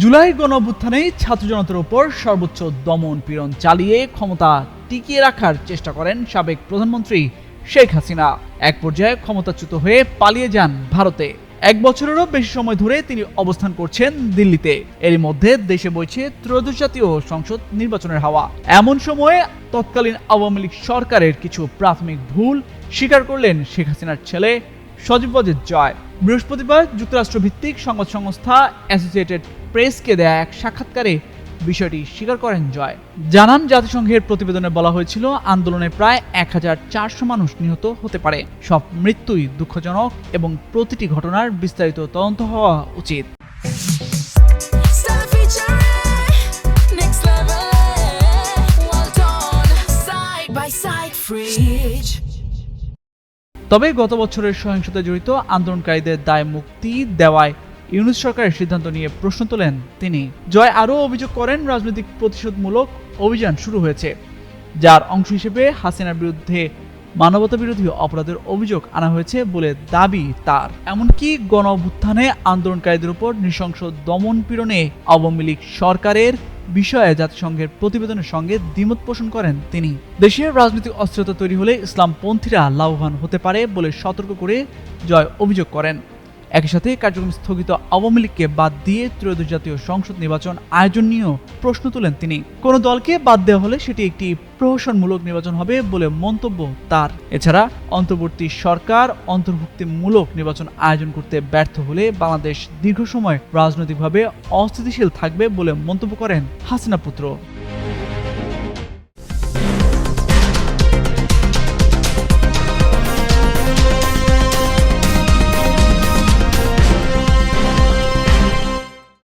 জুলাই গণঅভ্যুত্থানে ছাত্র জনতার উপর সর্বোচ্চ দমন পীড়ন চালিয়ে ক্ষমতা টিকিয়ে রাখার চেষ্টা করেন সাবেক প্রধানমন্ত্রী শেখ হাসিনা। এক পর্যায়ে ক্ষমতাচ্যুত হয়ে পালিয়ে যান ভারতে। এক বছরেরও বেশি সময় ধরে তিনি অবস্থান করছেন দিল্লিতে। এরই মধ্যে দেশে বইছে ত্রয়োদশ জাতীয় সংসদ নির্বাচনের হাওয়া। এমন সময়ে তৎকালীন আওয়ামী লীগ সরকারের কিছু প্রাথমিক ভুল স্বীকার করলেন শেখ হাসিনার ছেলে সজীব জয়। বৃহস্পতিবার যুক্তরাষ্ট্র ভিত্তিক সংবাদ সংস্থা অ্যাসোসিয়েটেড প্রেসকে দেয়া এক সাক্ষাৎকারে বিষয়টি স্বীকার করেন জয় জানান, জাতিসংঘের প্রতিবেদনে বলা হয়েছিল, আন্দোলনে প্রায় এক হাজার চারশো মানুষ নিহত হতে পারে সব মৃত্যুই দুঃখজনক এবং প্রতিটি ঘটনার বিস্তারিত তদন্ত হওয়া উচিত. তবে গত বছরের সহিংসতায় জড়িত আন্দোলনকারীদের দায় মুক্তি দেওয়ায় ইউনুস সরকারের সিদ্ধান্ত নিয়ে প্রশ্ন তোলেন তিনি। জয় আরও অভিযোগ করেন, রাজনৈতিক প্রতিশোধমূলক অভিযান শুরু হয়েছে, যার অংশ হিসেবে হাসিনার বিরুদ্ধে মানবতা বিরোধী অপরাধের অভিযোগ আনা হয়েছে বলে দাবি তার। এমনকি গণ অভ্যুত্থানে আন্দোলনকারীদের উপর নৃশংস দমন পীড়নে আওয়ামী লীগ সরকারের বিষয়ে জাতিসংঘের প্রতিবেদনের সঙ্গে দ্বিমত পোষণ করেন তিনি। দেশের রাজনৈতিক অস্থিরতা তৈরি হলে ইসলামপন্থীরা লাভবান হতে পারে বলে সতর্ক করে জয় অভিযোগ করেন। একই সাথে কার্যক্রম স্থগিত আওয়ামী লীগকে বাদ দিয়ে ত্রয়োদশ জাতীয় সংসদ নির্বাচন আয়োজন নিয়েও প্রশ্ন তুলেন তিনি। কোনো দলকে বাদ দেওয়া হলে সেটি একটি প্রহসনমূলক নির্বাচন হবে বলে মন্তব্য তার। এছাড়া অন্তর্বর্তী সরকার অন্তর্ভুক্তিমূলক নির্বাচন আয়োজন করতে ব্যর্থ হলে বাংলাদেশ দীর্ঘ সময় রাজনৈতিকভাবে অস্থিতিশীল থাকবে বলে মন্তব্য করেন হাসিনা পুত্র।